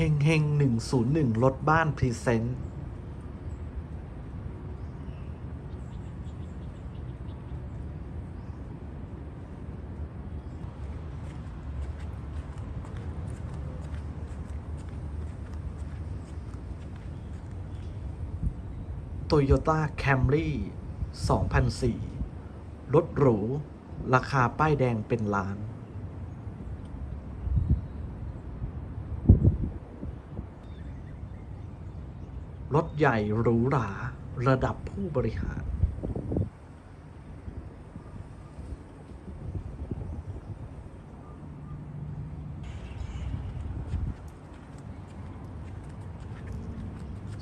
ฮงเฮงหนึ่งศูนย์หนึ่งรถบ้านพรีเซนต์โตโยต้าแคมรี่2004รถหรู ราคาป้ายแดงเป็นล้าน รถใหญ่หรูหราระดับผู้บริหาร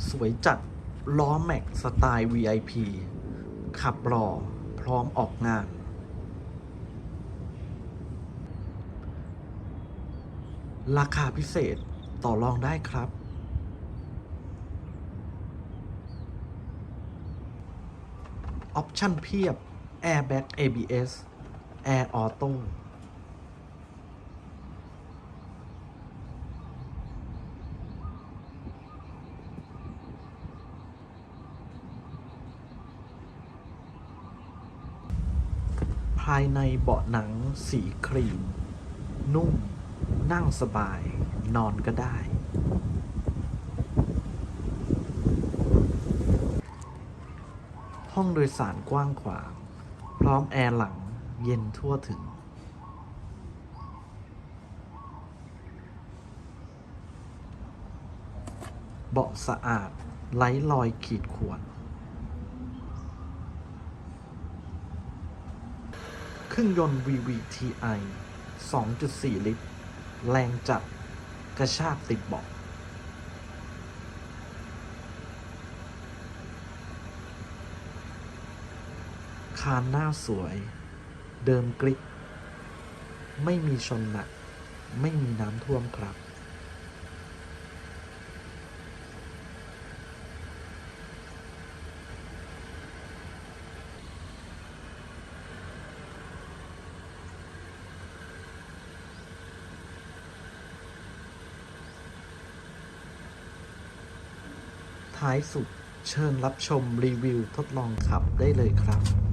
สวยจัดล้อแม็กสไตล์ VIP ขับหล่อพร้อมออกงาน ราคาพิเศษต่อรองได้ครับ ออปชั่นเพียบ Airbag ABS Air Auto ภายในเบาะหนังสีครีม นุ่ม นั่งสบาย นอนก็ได้ ห้องโดยสารกว้างขวาง พร้อมแอร์หลังเย็นทั่วถึง เบาะสะอาดไร้รอยขีดข่วน เครื่องยนต์ VVTi 2.4 ลิตร แรงจัด กระชากติดเบาะ คานหน้าสวย เดิมกริก ไม่มีชนหนัก ไม่มีน้ำท่วมครับ ท้ายสุดเชิญรับชมรีวิวทดลองขับได้เลยครับ